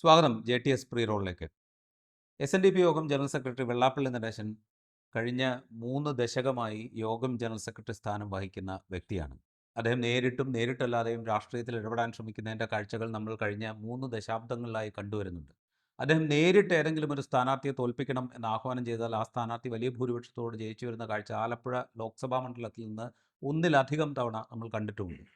സ്വാഗതം. J T S pre റോളിലേക്ക്. S N D P യോഗം ജനറൽ സെക്രട്ടറി വെള്ളാപ്പള്ളി നടേശൻ കഴിഞ്ഞ മൂന്ന് ദശകമായി യോഗം ജനറൽ സെക്രട്ടറി സ്ഥാനം വഹിക്കുന്ന വ്യക്തിയാണ്. അദ്ദേഹം നേരിട്ടും നേരിട്ടല്ലാതെയും രാഷ്ട്രീയത്തിൽ ഇടപെടാൻ ശ്രമിക്കുന്നതിന്റെ കാഴ്ചകൾ നമ്മൾ കഴിഞ്ഞ മൂന്ന് ദശാബ്ദങ്ങളിലായി കണ്ടുവരുന്നുണ്ട്. അദ്ദേഹം നേരിട്ട് ഏതെങ്കിലും ഒരു സ്ഥാനാർത്ഥിയെ തോൽപ്പിക്കണം എന്ന് ആഹ്വാനം ചെയ്താൽ ആ സ്ഥാനാർത്ഥി വലിയ ഭൂരിപക്ഷത്തോട് ജയിച്ചു വരുന്ന കാഴ്ച ആലപ്പുഴ ലോക്സഭാ മണ്ഡലത്തിൽ നിന്ന് ഒന്നിലധികം തവണ നമ്മൾ കണ്ടിട്ടുമുണ്ട്.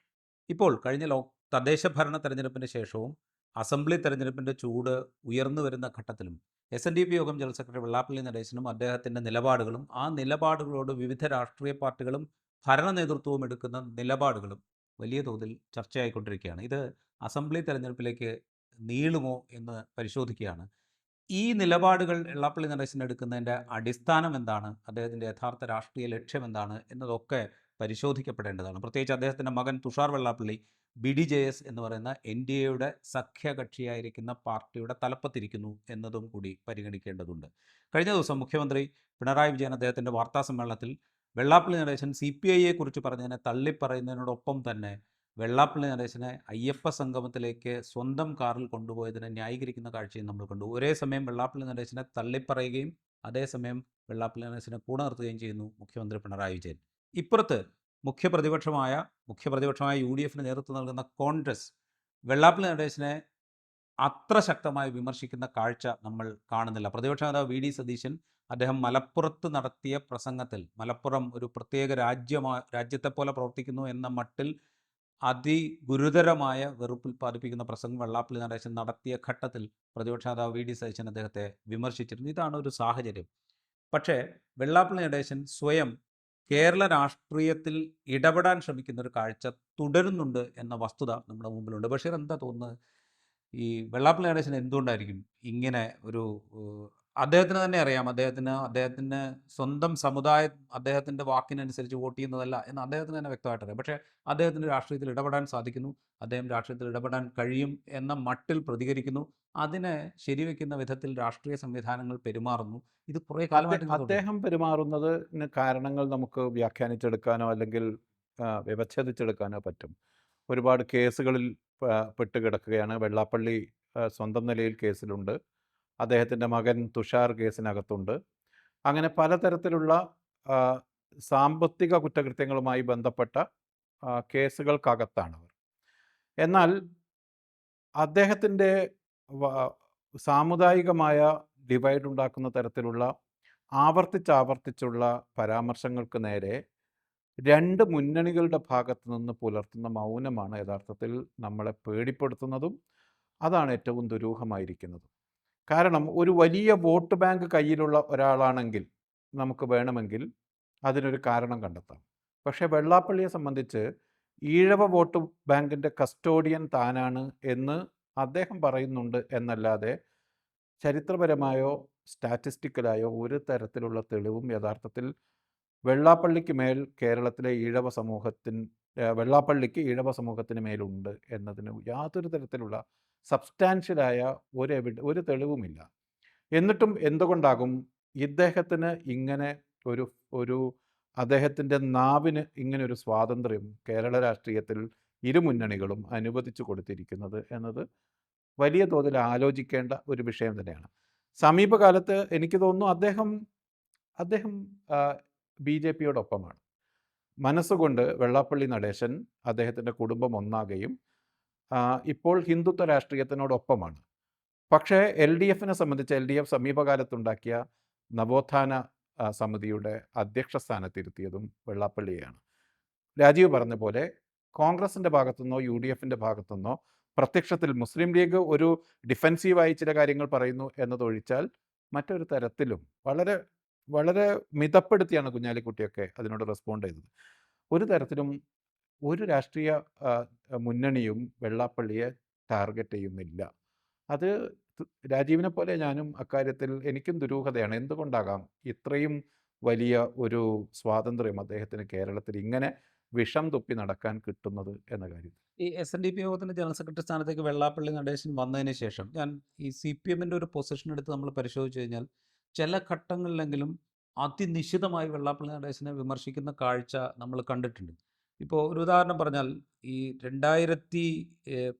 ഇപ്പോൾ കഴിഞ്ഞ ലോ തദ്ദേശ ഭരണ തെരഞ്ഞെടുപ്പിന് ശേഷവും അസംബ്ലി തെരഞ്ഞെടുപ്പിന്റെ ചൂട് ഉയർന്നു വരുന്ന ഘട്ടത്തിലും എസ് എൻ ഡി പി യോഗം ജനറൽ സെക്രട്ടറി വെള്ളാപ്പള്ളി നടേശനും അദ്ദേഹത്തിന്റെ നിലപാടുകളും ആ നിലപാടുകളോട് വിവിധ രാഷ്ട്രീയ പാർട്ടികളും ഭരണ നേതൃത്വവും എടുക്കുന്ന നിലപാടുകളും വലിയ തോതിൽ ചർച്ചയായിക്കൊണ്ടിരിക്കുകയാണ്. ഇത് അസംബ്ലി തെരഞ്ഞെടുപ്പിലേക്ക് നീളുമോ എന്ന് പരിശോധിക്കുകയാണ്. ഈ നിലപാടുകൾ വെള്ളാപ്പള്ളി നടേശൻ എടുക്കുന്നതിന്റെ അടിസ്ഥാനം എന്താണ്? അദ്ദേഹത്തിന്റെ യഥാർത്ഥ രാഷ്ട്രീയ ലക്ഷ്യം എന്താണ്? എന്നതൊക്കെ പരിശോധിക്കപ്പെടേണ്ടതാണ്. പ്രത്യേകിച്ച് അദ്ദേഹത്തിന്റെ മകൻ Thushar Vellappally B D J S എന്ന് പറയുന്ന എൻ ഡി എയുടെ സഖ്യകക്ഷിയായിരിക്കുന്ന പാർട്ടിയുടെ തലപ്പത്തിരിക്കുന്നു എന്നതും കൂടി പരിഗണിക്കേണ്ടതുണ്ട്. കഴിഞ്ഞ ദിവസം മുഖ്യമന്ത്രി പിണറായി വിജയൻ അദ്ദേഹത്തിന്റെ വാർത്താ സമ്മേളനത്തിൽ വെള്ളാപ്പള്ളി നടേശൻ സി പി ഐയെ കുറിച്ച് പറഞ്ഞതിനെ തള്ളിപ്പറയുന്നതിനോടൊപ്പം തന്നെ വെള്ളാപ്പള്ളി നടേശനെ അയ്യപ്പ സംഗമത്തിലേക്ക് സ്വന്തം കാറിൽ കൊണ്ടുപോയതിനെ ന്യായീകരിക്കുന്ന കാഴ്ചയും നമ്മൾ കണ്ടു. ഒരേ സമയം വെള്ളാപ്പള്ളി നടേശനെ തള്ളിപ്പറയുകയും അതേസമയം വെള്ളാപ്പള്ളി നടേശനെ കൂടെ നിർത്തുകയും ചെയ്യുന്നു മുഖ്യമന്ത്രി പിണറായി വിജയൻ. ഇപ്പുറത്ത് മുഖ്യപ്രതിപക്ഷമായ മുഖ്യപ്രതിപക്ഷമായ യു ഡി എഫിന് നേതൃത്വം നൽകുന്ന കോൺഗ്രസ് വെള്ളാപ്പള്ളി നടേശനെ അത്ര ശക്തമായി വിമർശിക്കുന്ന കാഴ്ച നമ്മൾ കാണുന്നില്ല. പ്രതിപക്ഷ നേതാവ് വി ഡി സതീശൻ അദ്ദേഹം മലപ്പുറത്ത് നടത്തിയ പ്രസംഗത്തിൽ മലപ്പുറം ഒരു പ്രത്യേക രാജ്യമാ രാജ്യത്തെ പോലെ പ്രവർത്തിക്കുന്നു എന്ന മട്ടിൽ അതിഗുരുതരമായ വെറുപ്പുൽപ്പാദിപ്പിക്കുന്ന പ്രസംഗം വെള്ളാപ്പള്ളി നടേശൻ നടത്തിയ ഘട്ടത്തിൽ പ്രതിപക്ഷ നേതാവ് വി ഡി സതീശൻ അദ്ദേഹത്തെ വിമർശിച്ചിരുന്നു. ഇതാണ് ഒരു സാഹചര്യം. പക്ഷേ വെള്ളാപ്പള്ളി നടേശൻ സ്വയം കേരള രാഷ്ട്രീയത്തിൽ ഇടപെടാൻ ശ്രമിക്കുന്ന ഒരു കാഴ്ച തുടരുന്നുണ്ട് എന്ന വസ്തുത നമ്മുടെ മുമ്പിലുണ്ട്. ബഷീർ എന്താ തോന്നുന്നത്? ഈ വെള്ളാപ്പള്ളി നടേശൻ എന്തുകൊണ്ടായിരിക്കും ഇങ്ങനെ ഒരു അദ്ദേഹത്തിന് തന്നെ അറിയാം. അദ്ദേഹത്തിന് അദ്ദേഹത്തിന് സ്വന്തം സമുദായം അദ്ദേഹത്തിന്റെ വാക്കിനനുസരിച്ച് വോട്ട് ചെയ്യുന്നതല്ല എന്ന് അദ്ദേഹത്തിന് തന്നെ വ്യക്തമായിട്ട് അറിയാം പക്ഷേ അദ്ദേഹത്തിന് രാഷ്ട്രീയത്തിൽ ഇടപെടാൻ സാധിക്കുന്നു. അദ്ദേഹം രാഷ്ട്രീയത്തിൽ ഇടപെടാൻ കഴിയും എന്ന മട്ടിൽ പ്രതികരിക്കുന്നു. അതിനെ ശരിവെക്കുന്ന വിധത്തിൽ രാഷ്ട്രീയ സംവിധാനങ്ങൾ പെരുമാറുന്നു. ഇത് കുറേ കാലമായിട്ട് അദ്ദേഹം പെരുമാറുന്നതിന് കാരണങ്ങൾ നമുക്ക് വ്യാഖ്യാനിച്ചെടുക്കാനോ അല്ലെങ്കിൽ വ്യവച്ഛേദിച്ചെടുക്കാനോ പറ്റും. ഒരുപാട് കേസുകളിൽ പെട്ട് കിടക്കുകയാണ് വെള്ളാപ്പള്ളി സ്വന്തം നിലയിൽ കേസിലുണ്ട്. അദ്ദേഹത്തിന്റെ മകൻ തുഷാർ കേസിനകത്തുണ്ട്. അങ്ങനെ പലതരത്തിലുള്ള സാമ്പത്തിക കുറ്റകൃത്യങ്ങളുമായി ബന്ധപ്പെട്ട ആ, കേസുകൾക്കകത്താണ് അവർ എന്നാൽ അദ്ദേഹത്തിന്റെ സാമുദായികമായ ഡിവൈഡ് ഉണ്ടാക്കുന്ന തരത്തിലുള്ള ആവർത്തിച്ചാവർത്തിച്ചുള്ള പരാമർശങ്ങൾക്ക് നേരെ രണ്ട് മുന്നണികളുടെ ഭാഗത്തു നിന്ന് പുലർത്തുന്ന മൗനമാണ് യഥാർത്ഥത്തിൽ നമ്മളെ പേടിപ്പെടുത്തുന്നതും അതാണ് ഏറ്റവും ദുരൂഹമായിരിക്കുന്നത്. കാരണം ഒരു വലിയ വോട്ട് ബാങ്ക് കയ്യിലുള്ള ഒരാളാണെങ്കിൽ നമുക്ക് വേണമെങ്കിൽ അതിനൊരു കാരണം കണ്ടെത്താം. പക്ഷേ വെള്ളാപ്പള്ളിയെ സംബന്ധിച്ച് ഈഴവ വോട്ട് ബാങ്കിന്റെ കസ്റ്റോഡിയൻ താനാണ് എന്ന് അദ്ദേഹം പറയുന്നുണ്ട് എന്നല്ലാതെ ചരിത്രപരമായോ സ്റ്റാറ്റിസ്റ്റിക്കലായോ ഒരു തരത്തിലുള്ള തെളിവും യഥാർത്ഥത്തിൽ വെള്ളാപ്പള്ളിക്ക് മേൽ കേരളത്തിലെ ഈഴവ സമൂഹത്തിൻ വെള്ളാപ്പള്ളിക്ക് ഈഴവ സമൂഹത്തിന് മേലുണ്ട് എന്നതിന് യാതൊരു തരത്തിലുള്ള സബ്സ്റ്റാൻഷ്യലായ ഒരു എവിഡ് ഒരു തെളിവുമില്ല. എന്നിട്ടും എന്തുകൊണ്ടാകും ഇദ്ദേഹത്തിന് ഇങ്ങനെ ഒരു ഒരു അദ്ദേഹത്തിന്റെ നാവിന് ഇങ്ങനെ ഒരു സ്വാതന്ത്ര്യം കേരള രാഷ്ട്രീയത്തിൽ ഇരുമുന്നണികളും അനുവദിച്ചു കൊടുത്തിരിക്കുന്നത് എന്നത് വലിയ തോതിൽ ആലോചിക്കേണ്ട ഒരു വിഷയം തന്നെയാണ്. സമീപകാലത്ത് എനിക്ക് തോന്നുന്നു അദ്ദേഹം അദ്ദേഹം ബി ജെ പിയോടൊപ്പമാണ്. മനസ്സുകൊണ്ട് വെള്ളാപ്പള്ളി നടേശൻ അദ്ദേഹത്തിന്റെ കുടുംബം ഒന്നാകുകയും ഇപ്പോൾ ഹിന്ദുത്വ രാഷ്ട്രീയത്തിനോടൊപ്പമാണ്. പക്ഷേ എൽ ഡി എഫിനെ സംബന്ധിച്ച് എൽ ഡി എഫ് സമീപകാലത്തുണ്ടാക്കിയ നവോത്ഥാന സമിതിയുടെ അധ്യക്ഷ സ്ഥാനത്തിരുത്തിയതും വെള്ളാപ്പള്ളിയെയാണ്. രാജീവ് പറഞ്ഞ പോലെ കോൺഗ്രസിന്റെ ഭാഗത്തുനിന്നോ യു ഡി എഫിന്റെ ഭാഗത്തുനിന്നോ പ്രത്യക്ഷത്തിൽ മുസ്ലിം ലീഗ് ഒരു ഡിഫെൻസീവായി ചില കാര്യങ്ങൾ പറയുന്നു എന്നതൊഴിച്ചാൽ മറ്റൊരു തരത്തിലും വളരെ വളരെ മിതപ്പെടുത്തിയാണ് കുഞ്ഞാലിക്കുട്ടിയൊക്കെ അതിനോട് റെസ്പോണ്ട് ചെയ്തത്. ഒരു തരത്തിലും ഒരു രാഷ്ട്രീയ മുന്നണിയും വെള്ളാപ്പള്ളിയെ ടാർഗറ്റ് ചെയ്യുന്നില്ല. അത് രാജീവിനെ പോലെ ഞാനും അക്കാര്യത്തിൽ എനിക്കും ദുരൂഹതയാണ്. എന്തുകൊണ്ടാകാം ഇത്രയും വലിയ ഒരു സ്വാതന്ത്ര്യം അദ്ദേഹത്തിന് കേരളത്തിൽ ഇങ്ങനെ വിഷം തുപ്പി നടക്കാൻ കിട്ടുന്നത് എന്ന കാര്യം ഈ എസ് എൻ ഡി പി യോഗത്തിന്റെ ജനറൽ സെക്രട്ടറി സ്ഥാനത്തേക്ക് വെള്ളാപ്പള്ളി നടേശൻ വന്നതിന് ശേഷം ഞാൻ ഈ സി പി എമ്മിന്റെ ഒരു പൊസിഷൻ എടുത്ത് നമ്മൾ പരിശോധിച്ച് കഴിഞ്ഞാൽ ചില ഘട്ടങ്ങളിലെങ്കിലും അതിനിശിതമായി വെള്ളാപ്പള്ളി നടേശനെ വിമർശിക്കുന്ന കാഴ്ച നമ്മൾ കണ്ടിട്ടുണ്ട്. ഇപ്പോൾ ഒരു ഉദാഹരണം പറഞ്ഞാൽ ഈ രണ്ടായിരത്തി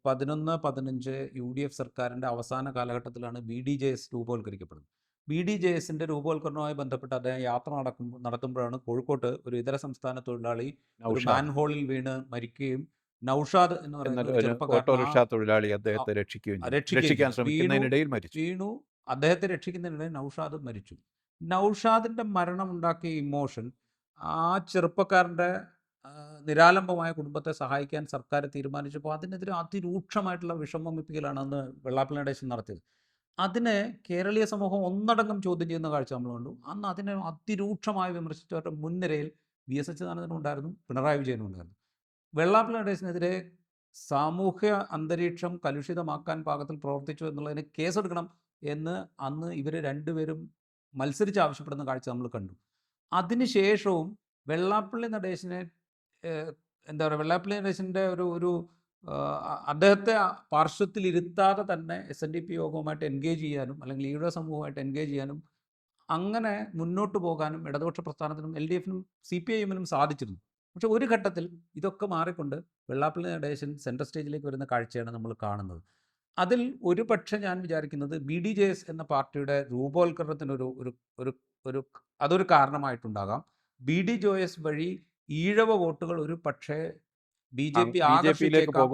പതിനൊന്ന് പതിനഞ്ച് യു ഡി എഫ് സർക്കാരിന്റെ അവസാന കാലഘട്ടത്തിലാണ് ബി ഡി ജെ എസ് രൂപവൽക്കരിക്കപ്പെടുന്നത്. ബി ഡി ജെ എസിന്റെ രൂപവൽക്കരണവുമായി ബന്ധപ്പെട്ട് അദ്ദേഹം യാത്ര നടക്കും നടത്തുമ്പോഴാണ് കോഴിക്കോട്ട് ഒരു ഇതര സംസ്ഥാന തൊഴിലാളി ഒരു മാൻഹോളിൽ വീണ് മരിക്കുകയും നൗഷാദ് എന്ന് പറയുന്ന ഓട്ടോറിക്ഷ തൊഴിലാളി അദ്ദേഹത്തെ രക്ഷിക്കുകയും രക്ഷിക്കാൻ ശ്രമിക്കുന്നതിനിടയിൽ മരിച്ചു. വീണു അദ്ദേഹത്തെ രക്ഷിക്കുന്നതിനിടെ നൗഷാദ് മരിച്ചു. നൗഷാദിന്റെ മരണം ഉണ്ടാക്കിയ ഇമോഷൻ ആ ചെറുപ്പക്കാരന്റെ നിരാലംബമായ കുടുംബത്തെ സഹായിക്കാൻ സർക്കാർ തീരുമാനിച്ചപ്പോൾ അതിനെതിരെ അതിരൂക്ഷമായിട്ടുള്ള വിഷമമിപ്പിക്കലാണ് അന്ന് വെള്ളാപ്പള്ളി നടേശൻ നടത്തിയത്. അതിനെ കേരളീയ സമൂഹം ഒന്നടങ്കം ചോദ്യം ചെയ്യുന്ന കാഴ്ച നമ്മൾ കണ്ടു. അന്ന് അതിനെ അതിരൂക്ഷമായി വിമർശിച്ചവരുടെ മുൻനിരയിൽ വി എസ് അച്യുതാനന്ദനും ഉണ്ടായിരുന്നു പിണറായി വിജയനും ഉണ്ടായിരുന്നു. വെള്ളാപ്പള്ളി നടേശനെതിരെ സാമൂഹ്യ അന്തരീക്ഷം കലുഷിതമാക്കാൻ പാകത്തിൽ പ്രവർത്തിച്ചു എന്നുള്ളതിന് കേസെടുക്കണം എന്ന് അന്ന് ഇവർ രണ്ടുപേരും മത്സരിച്ച് ആവശ്യപ്പെടുന്ന കാഴ്ച നമ്മൾ കണ്ടു. അതിനുശേഷവും വെള്ളാപ്പള്ളി നടേശനെ എന്താ പറയുക വെള്ളാപ്പള്ളി നടേശന്റെ ഒരു ഒരു അദ്ദേഹത്തെ പാർശ്വത്തിലിരുത്താതെ തന്നെ എസ് എൻ ഡി പി യോഗവുമായിട്ട് എൻഗേജ് ചെയ്യാനും അല്ലെങ്കിൽ ഈഴ സമൂഹമായിട്ട് എൻഗേജ് ചെയ്യാനും അങ്ങനെ മുന്നോട്ട് പോകാനും ഇടതുപക്ഷ പ്രസ്ഥാനത്തിനും എൽ ഡി എഫിനും സി പി ഐ എമ്മിനും സാധിച്ചിരുന്നു. പക്ഷെ ഒരു ഘട്ടത്തിൽ ഇതൊക്കെ മാറിക്കൊണ്ട് വെള്ളാപ്പള്ളി നടേശൻ സെൻട്രൽ സ്റ്റേജിലേക്ക് വരുന്ന കാഴ്ചയാണ് നമ്മൾ കാണുന്നത്. അതിൽ ഒരു പക്ഷേ ഞാൻ വിചാരിക്കുന്നത് ബി ഡി ജെ എസ് എന്ന പാർട്ടിയുടെ രൂപവൽക്കരണത്തിനൊരു ഒരു ഒരു ഒരു അതൊരു കാരണമായിട്ടുണ്ടാകാം. ബി ഡി ജെ എസ് വഴി ഈഴവ വോട്ടുകൾ ഒരു പക്ഷേ ബി ജെ പി ആകർഷിച്ചേക്കാം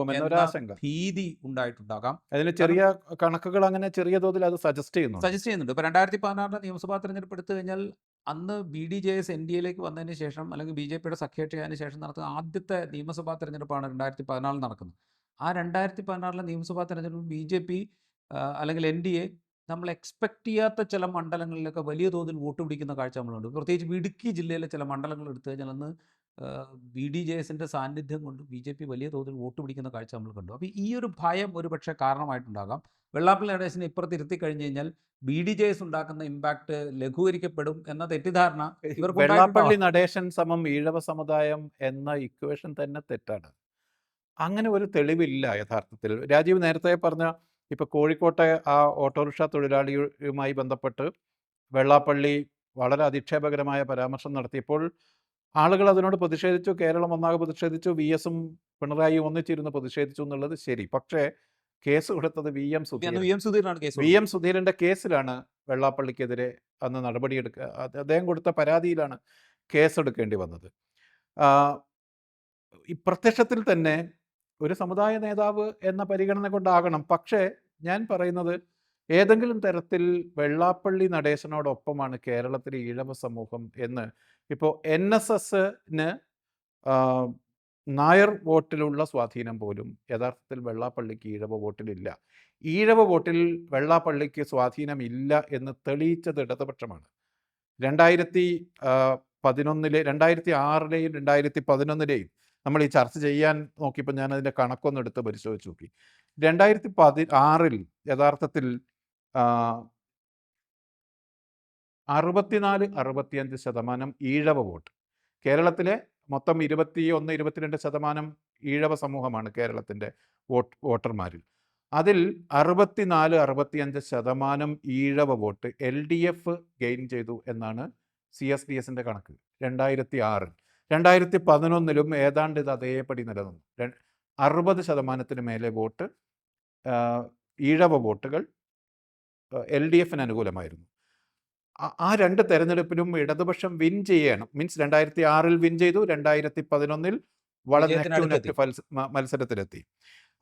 ഭീതി ഉണ്ടായിട്ടുണ്ടാകാം. അതിന് ചെറിയ കണക്കുകൾ അങ്ങനെ ചെറിയ തോതിൽ അത് സജസ്റ്റ് ചെയ്യുന്നു സജസ്റ്റ് ചെയ്യുന്നുണ്ട്. ഇപ്പൊ രണ്ടായിരത്തി പതിനാറിലെ നിയമസഭാ തെരഞ്ഞെടുപ്പ് എടുത്തു കഴിഞ്ഞാൽ അന്ന് B D J S N D എയിലേക്ക് വന്നതിന് ശേഷം അല്ലെങ്കിൽ ബി ജെ പിയുടെ സഖ്യകക്ഷിയായതിനു ശേഷം നടത്തുന്ന ആദ്യത്തെ നിയമസഭാ തെരഞ്ഞെടുപ്പാണ് രണ്ടായിരത്തി പതിനാലിൽ നടക്കുന്നത്. ആ രണ്ടായിരത്തി പതിനാറിലെ നിയമസഭാ തെരഞ്ഞെടുപ്പ് ബി ജെ പി അല്ലെങ്കിൽ എൻ ഡി എ നമ്മൾ എക്സ്പെക്ട് ചെയ്യാത്ത ചില മണ്ഡലങ്ങളിലൊക്കെ വലിയ തോതിൽ വോട്ട് പിടിക്കുന്ന കാഴ്ച നമ്മളുണ്ട്. പ്രത്യേകിച്ച് ഇടുക്കി ജില്ലയിലെ ചില മണ്ഡലങ്ങൾ എടുത്തു കഴിഞ്ഞാൽ അന്ന് ബി ഡി ജെ എസിന്റെ സാന്നിധ്യം കൊണ്ട് ബി ജെ പി വലിയ തോതിൽ വോട്ട് പിടിക്കുന്ന കാഴ്ച നമ്മൾ കണ്ടു. അപ്പോൾ ഈ ഒരു ഭയം ഒരു പക്ഷേ കാരണമായിട്ടുണ്ടാകാം. വെള്ളാപ്പള്ളി നടേശനെ ഇപ്പുറത്ത് ഇരുത്തി കഴിഞ്ഞ് കഴിഞ്ഞാൽ ബി ഡി ജെ എസ് ഉണ്ടാക്കുന്ന ഇമ്പാക്ട് ലഘൂകരിക്കപ്പെടും എന്ന തെറ്റിദ്ധാരണ വെള്ളാപ്പള്ളി നടേശൻ സമം ഈഴവ സമുദായം എന്ന ഇക്വേഷൻ തന്നെ തെറ്റാണ്. അങ്ങനെ ഒരു തെളിവില്ല യഥാർത്ഥത്തിൽ. രാജീവ് നേരത്തെ പറഞ്ഞ ഇപ്പൊ കോഴിക്കോട്ടെ ആ ഓട്ടോറിക്ഷ തൊഴിലാളിയുമായി ബന്ധപ്പെട്ട് വെള്ളാപ്പള്ളി വളരെ അധിക്ഷേപകരമായ പരാമർശം നടത്തിയപ്പോൾ ആളുകൾ അതിനോട് പ്രതിഷേധിച്ചു കേരളം ഒന്നാകെ പ്രതിഷേധിച്ചു വി എസും പിണറായിയും ഒന്നിച്ചിരുന്ന് പ്രതിഷേധിച്ചു എന്നുള്ളത് ശരി. പക്ഷേ കേസ് കൊടുത്തത് V M Sudheeran. V M സുധീരനാണ് V M സുധീരന്റെ കേസിലാണ് വെള്ളാപ്പള്ളിക്കെതിരെ അന്ന് നടപടിയെടുക്കുക അദ്ദേഹം കൊടുത്ത പരാതിയിലാണ് കേസെടുക്കേണ്ടി വന്നത്. പ്രത്യക്ഷത്തിൽ തന്നെ ഒരു സമുദായ നേതാവ് എന്ന പരിഗണന കൊണ്ടാകണം. പക്ഷേ ഞാൻ പറയുന്നത് ഏതെങ്കിലും തരത്തിൽ വെള്ളാപ്പള്ളി നടേശനോടൊപ്പമാണ് കേരളത്തിലെ ഈഴവ സമൂഹം എന്ന്. ഇപ്പോൾ എൻ എസ് എസിന് നായർ വോട്ടിലുള്ള സ്വാധീനം പോലും യഥാർത്ഥത്തിൽ വെള്ളാപ്പള്ളിക്ക് ഈഴവ വോട്ടിലില്ല. ഈഴവ വോട്ടിൽ വെള്ളാപ്പള്ളിക്ക് സ്വാധീനമില്ല എന്ന് തെളിയിച്ചത് ഇടതുപക്ഷമാണ്. രണ്ടായിരത്തി പതിനൊന്നിലെ രണ്ടായിരത്തി ആറിലെയും രണ്ടായിരത്തി പതിനൊന്നിലെയും നമ്മൾ ഈ ചർച്ച ചെയ്യാൻ നോക്കിയപ്പോൾ ഞാൻ അതിന്റെ കണക്കൊന്ന് എടുത്ത് പരിശോധിച്ച് നോക്കി. രണ്ടായിരത്തി പതി ആറിൽ യഥാർത്ഥത്തിൽ അറുപത്തിനാല് അറുപത്തിയഞ്ച് ശതമാനം ഈഴവ വോട്ട്. കേരളത്തിലെ മൊത്തം ഇരുപത്തി ഒന്ന് ഇരുപത്തിരണ്ട് ശതമാനം ഈഴവ സമൂഹമാണ് കേരളത്തിന്റെ വോട്ട് വോട്ടർമാരിൽ. അതിൽ അറുപത്തിനാല് അറുപത്തിയഞ്ച് ശതമാനം Ezhava vote L D F gain ചെയ്തു എന്നാണ് സി എസ് ഡി എസിന്റെ കണക്ക്. രണ്ടായിരത്തി ആറിൽ രണ്ടായിരത്തി പതിനൊന്നിലും ഏതാണ്ട് ഇത് അതേപടി നിലനിന്നു. അറുപത് ശതമാനത്തിന് മേലെ വോട്ട് ഈഴവ വോട്ടുകൾ എൽ ഡി എഫിന് അനുകൂലമായിരുന്നു. ആ- രണ്ട് തെരഞ്ഞെടുപ്പിലും ഇടതുപക്ഷം വിൻ ചെയ്യണം. മീൻസ് രണ്ടായിരത്തി ആറിൽ വിൻ ചെയ്തു രണ്ടായിരത്തി പതിനൊന്നിൽ വളരെ മത്സരത്തിലെത്തി.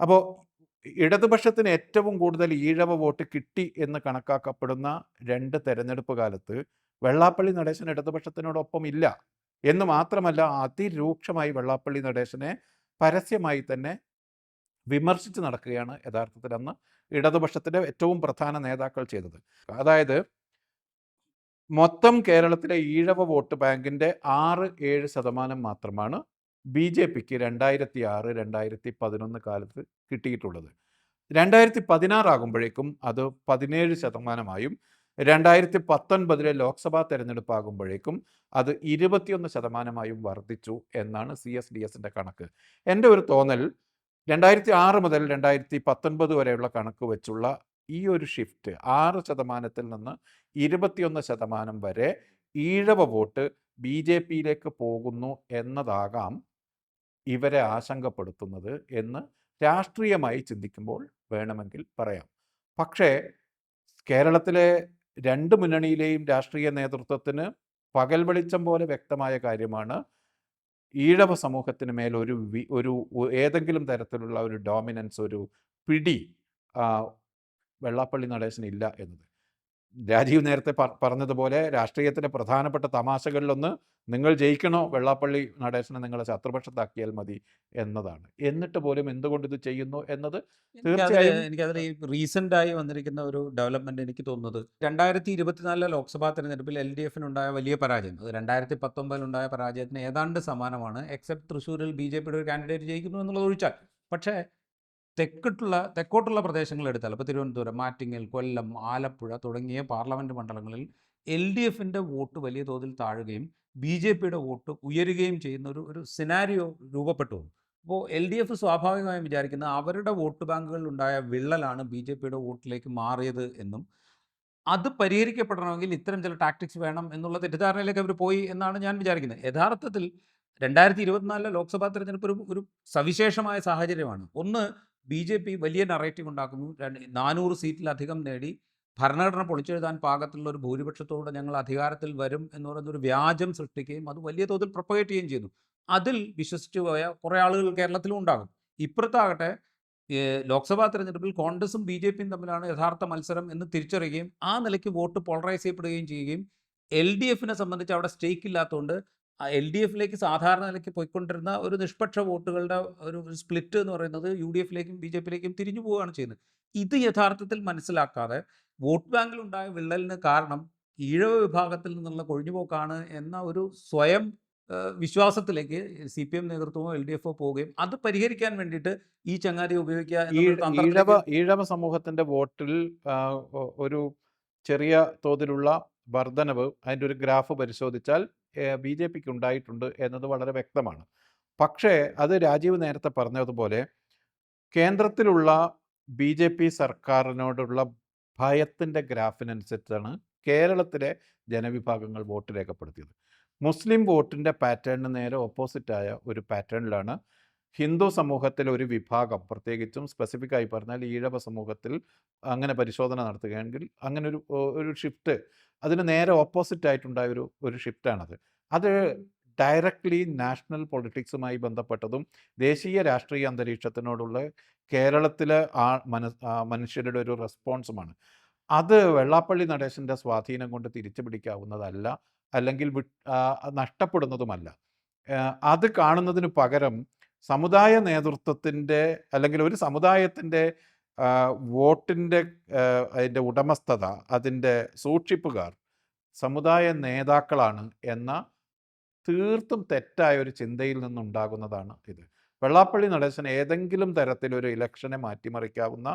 അപ്പോൾ ഇടതുപക്ഷത്തിന് ഏറ്റവും കൂടുതൽ ഈഴവ വോട്ട് കിട്ടി എന്ന് കണക്കാക്കപ്പെടുന്ന രണ്ട് തെരഞ്ഞെടുപ്പ് കാലത്ത് വെള്ളാപ്പള്ളി നടേശൻ ഇടതുപക്ഷത്തിനോടൊപ്പം ഇല്ല. എന്ന് മാത്രമല്ല അതിരൂക്ഷമായി വെള്ളാപ്പള്ളി നടേശനെ പരസ്യമായി തന്നെ വിമർശിച്ച് നടക്കുകയാണ് യഥാർത്ഥത്തിൽ അന്ന് ഇടതുപക്ഷത്തിന്റെ ഏറ്റവും പ്രധാന നേതാക്കൾ ചെയ്തത്. അതായത് മൊത്തം കേരളത്തിലെ ഈഴവ വോട്ട് ബാങ്കിന്റെ ആറ് ഏഴ് ശതമാനം മാത്രമാണ് ബി ജെ പിക്ക് രണ്ടായിരത്തി ആറ് രണ്ടായിരത്തി പതിനൊന്ന് കാലത്ത് കിട്ടിയിട്ടുള്ളത്. രണ്ടായിരത്തി പതിനാറാകുമ്പോഴേക്കും അത് പതിനേഴ് ശതമാനമായും രണ്ടായിരത്തി പത്തൊൻപതിലെ ലോക്സഭാ തെരഞ്ഞെടുപ്പാകുമ്പോഴേക്കും അത് ഇരുപത്തിയൊന്ന് ശതമാനമായും വർദ്ധിച്ചു എന്നാണ് സി എസ് ഡി എസിന്റെ കണക്ക്. എന്റെ ഒരു തോന്നൽ രണ്ടായിരത്തി ആറ് മുതൽ രണ്ടായിരത്തി പത്തൊൻപത് വരെയുള്ള കണക്ക് വെച്ചുള്ള ഈ ഒരു ഷിഫ്റ്റ് ആറ് ശതമാനത്തിൽ നിന്ന് ഇരുപത്തിയൊന്ന് ശതമാനം വരെ ഈഴവ വോട്ട് ബി ജെ പിയിലേക്ക് പോകുന്നു എന്നതാകാം ഇവരെ ആശങ്കപ്പെടുത്തുന്നത് എന്ന് രാഷ്ട്രീയമായി ചിന്തിക്കുമ്പോൾ വേണമെങ്കിൽ പറയാം. പക്ഷേ കേരളത്തിലെ രണ്ട് മുന്നണിയിലെയും രാഷ്ട്രീയ നേതൃത്വത്തിന് പകൽ വെളിച്ചം പോലെ വ്യക്തമായ കാര്യമാണ്. ഈഴവ സമൂഹത്തിന് മേൽ ഒരു ഒരു ഏതെങ്കിലും തരത്തിലുള്ള ഒരു ഡോമിനൻസ് ഒരു പിടി വെള്ളാപ്പള്ളി നടേശന് ഇല്ല എന്നത്. രാജീവ് നേരത്തെ പറഞ്ഞതുപോലെ രാഷ്ട്രീയത്തിലെ പ്രധാനപ്പെട്ട തമാശകളിലൊന്ന് നിങ്ങൾ ജയിക്കണോ വെള്ളാപ്പള്ളി നടേശനെ നിങ്ങളെ ശത്രുപക്ഷത്താക്കിയാൽ മതി എന്നതാണ്. എന്നിട്ട് പോലും എന്തുകൊണ്ട് ഇത് ചെയ്യുന്നു എന്നത് തീർച്ചയായും എനിക്കതിൽ ഈ റീസെന്റ് ആയി വന്നിരിക്കുന്ന ഒരു ഡെവലപ്മെന്റ് എനിക്ക് തോന്നുന്നത് രണ്ടായിരത്തി ഇരുപത്തിനാലിലെ ലോക്സഭാ തെരഞ്ഞെടുപ്പിൽ എൽ ഡി എഫിനുണ്ടായ വലിയ പരാജയം. അത് രണ്ടായിരത്തി പത്തൊമ്പതിലുണ്ടായ പരാജയത്തിന് ഏതാണ്ട് സമാനമാണ് എക്സെപ്റ്റ് തൃശ്ശൂരിൽ ബി ജെ പിയുടെ ഒരു കാൻഡിഡേറ്റ് ജയിക്കുന്നു എന്നുള്ളത് ഒഴിച്ചാൽ. പക്ഷേ തെക്കിട്ടുള്ള തെക്കോട്ടുള്ള പ്രദേശങ്ങൾ എടുത്താൽ ഇപ്പോൾ തിരുവനന്തപുരം മാറ്റിങ്ങൽ കൊല്ലം ആലപ്പുഴ തുടങ്ങിയ പാർലമെന്റ് മണ്ഡലങ്ങളിൽ എൽ ഡി എഫിന്റെ വോട്ട് വലിയ തോതിൽ താഴുകയും ബി ജെ പിയുടെ വോട്ട് ഉയരുകയും ചെയ്യുന്ന ഒരു ഒരു സിനാരിയോ രൂപപ്പെട്ടു. അപ്പോൾ എൽ ഡി എഫ് സ്വാഭാവികമായും വിചാരിക്കുന്ന അവരുടെ വോട്ട് ബാങ്കുകളിൽ ഉണ്ടായ വിള്ളലാണ് ബി ജെ പിയുടെ വോട്ടിലേക്ക് മാറിയത് എന്നും അത് പരിഹരിക്കപ്പെടണമെങ്കിൽ ഇത്തരം ചില ടാക്ടിക്സ് വേണം എന്നുള്ള തെറ്റിദ്ധാരണയിലേക്ക് അവർ പോയി എന്നാണ് ഞാൻ വിചാരിക്കുന്നത്. യഥാർത്ഥത്തിൽ രണ്ടായിരത്തി ഇരുപത്തിനാലിലെ ലോക്സഭാ തെരഞ്ഞെടുപ്പ് ഒരു ഒരു സവിശേഷമായ സാഹചര്യമാണ്. ഒന്ന് ബി ജെ പി വലിയ നറേറ്റീവ് ഉണ്ടാക്കുന്നു. നാനൂറ് സീറ്റിലധികം നേടി. ഭരണഘടന പൊളിച്ചെഴുതാൻ പാകത്തിലുള്ള ഒരു ഭൂരിപക്ഷത്തോടെ ഞങ്ങൾ അധികാരത്തിൽ വരും എന്ന് പറയുന്ന ഒരു വ്യാജം സൃഷ്ടിക്കുകയും അത് വലിയ തോതിൽ പ്രൊപ്പഗേറ്റ് ചെയ്യുകയും ചെയ്യുന്നു. അതിൽ വിശ്വസിച്ചു പോയ കുറേ ആളുകൾ കേരളത്തിലും ഉണ്ടാകും. ഇപ്പുറത്താകട്ടെ ലോക്സഭാ തെരഞ്ഞെടുപ്പിൽ കോൺഗ്രസും ബി ജെ പിയും തമ്മിലാണ് യഥാർത്ഥ മത്സരം എന്ന് തിരിച്ചറിയുകയും ആ നിലയ്ക്ക് വോട്ട് പോളറൈസ് ചെയ്യപ്പെടുകയും ചെയ്യുകയും എൽ ഡി എഫിനെ സംബന്ധിച്ച് അവിടെ സ്റ്റേക്ക് ഇല്ലാത്തതുകൊണ്ട് എൽ ഡി എഫിലേക്ക് സാധാരണ നിലയ്ക്ക് പോയിക്കൊണ്ടിരുന്ന ഒരു നിഷ്പക്ഷ വോട്ടുകളുടെ ഒരു സ്പ്ലിറ്റ് എന്ന് പറയുന്നത് യു ഡി എഫിലേക്കും ബി ജെ പിയിലേക്കും തിരിഞ്ഞു പോവുകയാണ് ചെയ്യുന്നത്. ഇത് യഥാർത്ഥത്തിൽ മനസ്സിലാക്കാതെ വോട്ട് ബാങ്കിൽ ബാങ്കിലുണ്ടായ വിള്ളലിന് കാരണം ഈഴവ വിഭാഗത്തിൽ നിന്നുള്ള കൊഴിഞ്ഞുപോക്കാണ് എന്ന ഒരു സ്വയം വിശ്വാസത്തിലേക്ക് സി പി എം നേതൃത്വമോ എൽ ഡി എഫോ പോവുകയും അത് പരിഹരിക്കാൻ വേണ്ടിയിട്ട് ഈ ചങ്ങാതി ഉപയോഗിക്കുക ഈഴവ ഈഴവ സമൂഹത്തിന്റെ വോട്ടിൽ ഒരു ചെറിയ തോതിലുള്ള വർധനവ് അതിന്റെ ഒരു ഗ്രാഫ് പരിശോധിച്ചാൽ ബി ജെ പിക്ക് ഉണ്ടായിട്ടുണ്ട് എന്നത് വളരെ വ്യക്തമാണ്. പക്ഷേ അത് രാജീവ് നേരത്തെ പറഞ്ഞതുപോലെ കേന്ദ്രത്തിലുള്ള ബി ജെ പി സർക്കാരിനോടുള്ള ഭയത്തിന്റെ ഗ്രാഫിനനുസരിച്ചാണ് കേരളത്തിലെ ജനവിഭാഗങ്ങൾ വോട്ട് രേഖപ്പെടുത്തിയത്. മുസ്ലിം വോട്ടിന്റെ പാറ്റേണിന് നേരെ ഓപ്പോസിറ്റായ ഒരു പാറ്റേണിലാണ് ഹിന്ദു സമൂഹത്തിലെ ഒരു വിഭാഗം പ്രത്യേകിച്ചും സ്പെസിഫിക് ആയി പറഞ്ഞാൽ ഈഴവ സമൂഹത്തിൽ അങ്ങനെ പരിശോധന നടത്തുകയാണെങ്കിൽ അങ്ങനെ ഒരു ഒരു ഷിഫ്റ്റ് അതിന് നേരെ ഓപ്പോസിറ്റ് ആയിട്ടുണ്ടായ ഒരു ഒരു ഷിഫ്റ്റാണത് അത് ഡയറക്റ്റ്ലി നാഷണൽ പൊളിറ്റിക്സുമായി ബന്ധപ്പെട്ടതും ദേശീയ രാഷ്ട്രീയ അന്തരീക്ഷത്തിനോടുള്ള കേരളത്തിലെ ആ മന മനുഷ്യരുടെ ഒരു റെസ്പോൺസുമാണ് അത് വെള്ളാപ്പള്ളി നടേശന്റെ സ്വാധീനം കൊണ്ട് തിരിച്ചു പിടിക്കാവുന്നതല്ല അല്ലെങ്കിൽ നഷ്ടപ്പെടുന്നതുമല്ല. അത് കാണുന്നതിന് പകരം സമുദായ നേതൃത്വത്തിന്റെ അല്ലെങ്കിൽ ഒരു സമുദായത്തിന്റെ വോട്ടിന്റെ അതിന്റെ ഉടമസ്ഥത അതിന്റെ സൂക്ഷിപ്പുകാർ സമുദായ നേതാക്കളാണ് എന്ന തീർത്തും തെറ്റായ ഒരു ചിന്തയിൽ നിന്നുണ്ടാകുന്നതാണ് ഇത്. വെള്ളാപ്പള്ളി നടേശൻ ഏതെങ്കിലും തരത്തിലൊരു ഇലക്ഷനെ മാറ്റിമറിക്കാവുന്ന